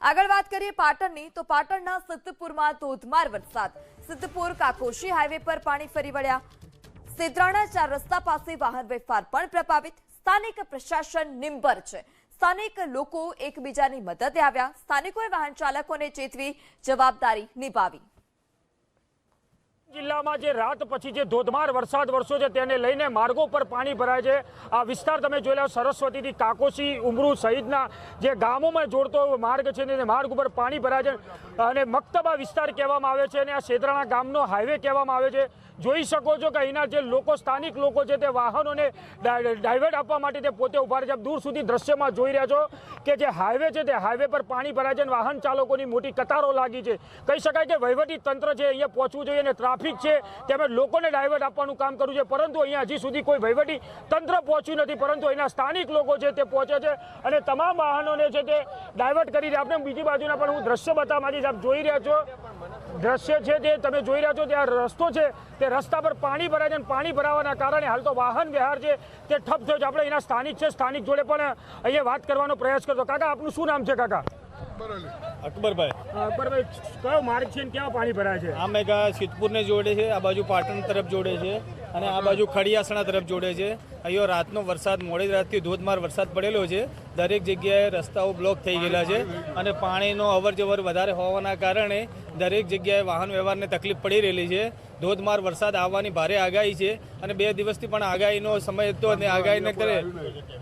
આગળ વાત કરીએ પાટણની, તો પાટણના સિદ્ધપુરમાં ધોધમાર વરસાદ. સિદ્ધપુર કાકોશી હાઈવે પર પાણી ફરી વળ્યા. સિદ્રાણા ચાર રસ્તા પાસે વાહન વ્યવહાર પણ પ્રભાવિત. સ્થાનિક પ્રશાસન નિંબર છે. સ્થાનિક લોકો એકબીજાની મદદે આવ્યા. સ્થાનિકોએ વાહન ચાલકોને ચેતવી જવાબદારી નિભાવી. જિલ્લામાં જે રાત પછી જે ધોધમાર વરસાદ વરસ્યો છે, તેને લઈને માર્ગો પર પાણી ભરાય છે. આ વિસ્તાર તમે જોઈ લો સરસ્વતીથી કાકોસી, ઉમરુ સહિતના જે ગામોમાં જોડતો માર્ગ છે તેને માર્ગ ઉપર પાણી ભરાય છે. અને મક્તબા વિસ્તાર કહેવામાં આવે છે અને આ શેદરાણા ગામનો હાઈવે કહેવામાં આવે છે. જોઈ શકો છો કે અહીંના જે લોકો, સ્થાનિક લોકો છે, તે વાહનોને ડાયવર્ટ આપવા માટે તે પોતે ઊભા છે. દૂર સુધી દ્રશ્યમાં જોઈ રહ્યા છો કે જે હાઈવે છે, તે હાઈવે પર પાણી ભરાય છે અને વાહન ચાલકોની મોટી કતારો લાગી છે. કહી શકાય કે વહીવટી તંત્ર છે, અહીંયા પહોંચવું જોઈએ અને ટ્રાફિક છે, તેમજ લોકોને ડાયવર્ટ આપવાનું કામ કર્યું છે. પરંતુ અહીંયા હજી સુધી કોઈ વહીવટી તંત્ર પહોંચ્યું નથી, પરંતુ અહીંના સ્થાનિક લોકો છે તે પહોંચે છે અને તમામ વાહનોને છે તે ડાયવર્ટ કરી આપણે બીજી બાજુના પણ હું દ્રશ્ય બતાવવા માંગીશ. આપ જોઈ રહ્યા છો, દ્રશ્ય છે તે તમે જોઈ રહ્યા છો તે આ રસ્તો છે, તે રસ્તા પર પાણી ભરાય છે અને પાણી ભરાવાના કારણે હાલ તો વાહન વ્યવહાર છે, તે ઠપ થયો છે. આપણે અહીંના સ્થાનિક છે, સ્થાનિક જોડે પણ અહીંયા વાત કરવાનો પ્રયાસ કરતો. કાકા, આપનું શું નામ છે, કાકા? અકબરભાઈ. અકબરભાઈ કયો માર્ગ છે ને ક્યાં પાણી ભરાય છે? આ મેગા સિદ્ધપુરને જોડે છે આ બાજુ પાટણ તરફ જોડે છે અને આ બાજુ ખડિયાસણા તરફ જોડે છે. અહીંયા રાતનો વરસાદ મોડી રાતથી ધોધમાર વરસાદ પડેલો છે. દરેક જગ્યાએ રસ્તાઓ બ્લોક થઈ ગયેલા છે અને પાણીનો અવર જવર વધારે હોવાના કારણે દરેક જગ્યાએ વાહન વ્યવહારને તકલીફ પડી રહેલી છે. ધોધમાર વરસાદ આવવાની ભારે આગાહી છે અને બે દિવસથી પણ આગાહીનો સમય હતો અને આગાહીને કરે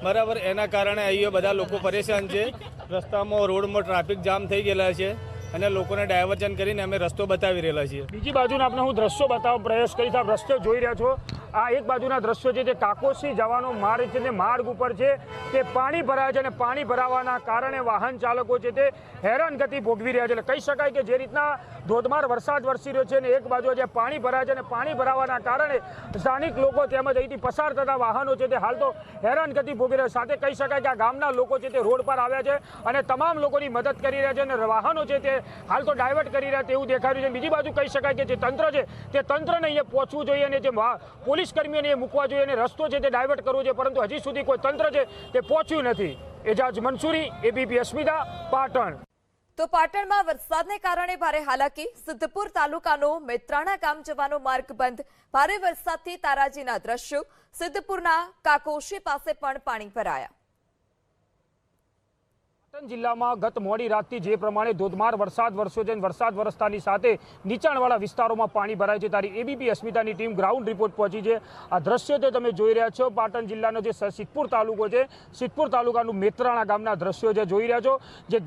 બરાબર એના કારણે અહીંયા બધા લોકો પરેશાન છે. રસ્તામાં રોડમાં ટ્રાફિક જામ થઈ ગયેલા છે અને લોકોને ડાયવર્જન કરીને અમે રસ્તો બતાવી રહેલા છીએ. બીજી બાજુના આપણે હું દ્રશ્યો બતાવવા પ્રયાસ કરીશ. આપ રસ્તો જોઈ રહ્યા છો. આ એક બાજુના દ્રશ્યો છે જે કાકોસી જવાનો માર્ગ છે તે માર્ગ ઉપર છે. તે પાણી ભરાય છે અને પાણી ભરાવાના કારણે વાહન ચાલકો છે તે હેરાનગતિ ભોગવી રહ્યા છે. કહી શકાય કે જે રીતના ધોધમાર વરસાદ વરસી રહ્યો છે અને એક બાજુ જે પાણી ભરાય છે અને પાણી ભરાવાના કારણે સ્થાનિક લોકો તેમજ અહીંથી પસાર થતા વાહનો છે તે હાલ તો હેરાનગતિ ભોગવી રહ્યા. સાથે કહી શકાય કે આ ગામના લોકો છે તે રોડ પર આવ્યા છે અને તમામ લોકોની મદદ કરી રહ્યા છે અને વાહનો છે તે હાલ તો ડાયવર્ટ કરી રહ્યા તેવું દેખાય છે. બીજી બાજુ કહી શકાય કે જે તંત્ર છે તે તંત્રને અહીંયા પહોંચવું જોઈએ અને જે વા- પોલીસ કર્મીઓને મૂકવા જોઈએ અને રસ્તો છે તે ડાયવર્ટ કરવો જોઈએ. પરંતુ હજી સુધી કોઈ તંત્ર છે તે પહોંચ્યું નથી. એજાજ મંસૂરી એબીપી અસ્મિતા, પાટણ. તો પાટણમાં વરસાદને કારણે ભારે હાલાકી. સિદ્ધપુર તાલુકાનો મેત્રાણા ગામ જવાનો માર્ગ બંધ. ભારે વરસાદથી તારાજીના દ્રશ્યો. સિદ્ધપુરના કાકોશી પાસે પણ પાણી ભરાયા. પાટણ જિલ્લામાં ગત મોડી રાતથી જે પ્રમાણે ધોધમાર વરસાદ વરસ્યો છે વરસાદ વરસતાની સાથે નીચાણવાળા વિસ્તારોમાં પાણી ભરાય છે. તારી એબીપી અસ્મિતાની ટીમ ગ્રાઉન્ડ રિપોર્ટ પહોંચી છે. આ દ્રશ્ય તે તમે જોઈ રહ્યા છો. પાટણ જિલ્લાનો જે સિદ્ધપુર તાલુકો છે, સિદ્ધપુર તાલુકાનું મેત્રાણા ગામના દ્રશ્યો જે જોઈ રહ્યા છો. જે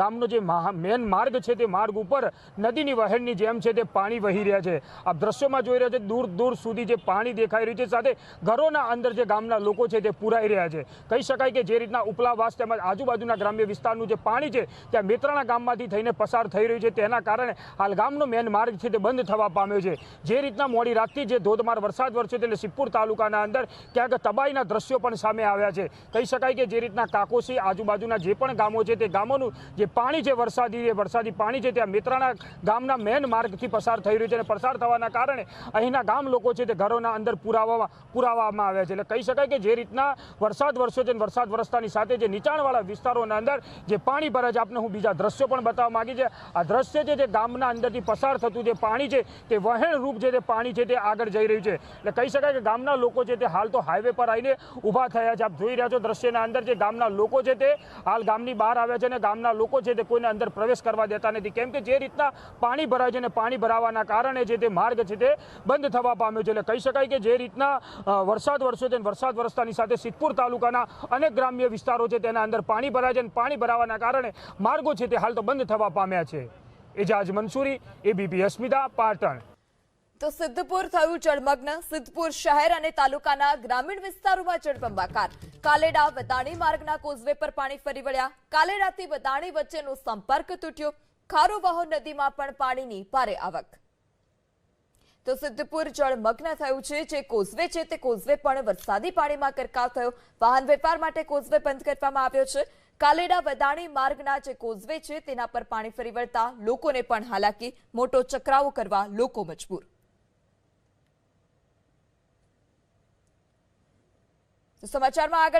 ગામનો જે મેન માર્ગ છે તે માર્ગ ઉપર નદીની વહેણની જેમ છે તે પાણી વહી રહ્યા છે. આ દ્રશ્યોમાં જોઈ રહ્યા છે દૂર દૂર સુધી જે પાણી દેખાઈ રહ્યું છે, સાથે ઘરોના અંદર જે ગામના લોકો છે તે પુરાઈ રહ્યા છે. કહી શકાય કે જે રીતના ઉપલાવાસ તેમજ આજુબાજુના ગ્રામ્ય વિસ્તારનું જે પાણી છે, ત્યાં મેત્રાણા ગામમાંથી થઈને પસાર થઈ રહ્યું છે. તેના કારણે હાલ ગામનો મેન માર્ગ છે તે બંધ થવા પામ્યો છે. જે રીતના મોડી રાતથી જે ધોધમાર વરસાદ વરસ્યો એટલે સિદ્ધપુર તાલુકાના અંદર ક્યાંક તબાહીના દ્રશ્યો પણ સામે આવ્યા છે. કહી શકાય કે જે રીતના કાકોસી આજુબાજુના જે પણ ગામો છે તે ગામોનું જે પાણી છે વરસાદી વરસાદી પાણી છે ત્યાં મેત્રાણા ગામના મેન માર્ગથી પસાર થઈ રહ્યું છે અને પસાર થવાના કારણે અહીંના ગામ લોકો છે તે ઘરોના અંદર પુરાવામાં પુરાવામાં આવ્યા છે. એટલે કહી શકાય કે જે રીતના વરસાદ વરસ્યો છે વરસાદ વરસતાની સાથે જે નીચાણવાળા વિસ્તારોના અંદર જે પાણી ભરે છે આપને હું બીજા દ્રશ્યો પણ બતાવવા માગી છે. આ દ્રશ્ય છે જે ગામના અંદરથી પસાર થતું જે પાણી છે, તે વહેણ રૂપ છે તે પાણી છે તે આગળ જઈ રહ્યું છે. એટલે કહી શકાય કે ગામના લોકો છે તે હાલ તો હાઈવે પર આવીને ઊભા થયા છે. આપ જોઈ રહ્યા છો દ્રશ્યના અંદર જે ગામના લોકો છે તે હાલ ગામની બહાર આવ્યા છે અને ગામના લોકો છે તે કોઈને અંદર પ્રવેશ કરવા દેતા નથી. કેમ કે જે રીતના પાણી ભરાય છે અને પાણી ભરાવાના કારણે જે તે માર્ગ છે તે બંધ થવા પામ્યો છે. એટલે કહી શકાય કે જે રીતના વરસાદ વરસ્યો છે વરસાદ વરસતાની સાથે સિદ્ધપુર તાલુકાના અનેક ગ્રામ્ય વિસ્તારો છે તેના અંદર પાણી ભરાય છે અને પાણી ભરાવાના કારણે માર્ગો છે તે હાલ તો બંધ થવા પામ્યા છે. એજાજ મંસૂરી એબીપી અસ્મિતા, પાટણ. તો સિદ્ધપુર થયું જળમગ્ન. સિદ્ધપુર શહેર અને તાલુકાના ગ્રામીણ વિસ્તારોમાં જળબંબાકાર. કાલેડા વદાણી માર્ગના કોઝવે પર પાણી ફરી વળ્યા. કાલેડાથી વદાણી વચ્ચેનો સંપર્ક તૂટ્યો. ખારોવાહો નદીમાં પણ પાણીની ભારે આવક. તો સિદ્ધપુર જળમગ્ન થયું છે. જે કોઝવે છે તે કોઝવે પણ વરસાદી પાણીમાં ગરકાવ થયો. વાહન વેપાર માટે કોઝવે બંધ કરવામાં આવ્યો છે. કાલેડા વદાણી માર્ગના જે કોઝવે છે, તેના પર પાણી ફરી વળતા લોકોને પણ હાલાકી. મોટો ચકરાવો કરવા લોકો મજબૂર. સમાચારમાં આગળ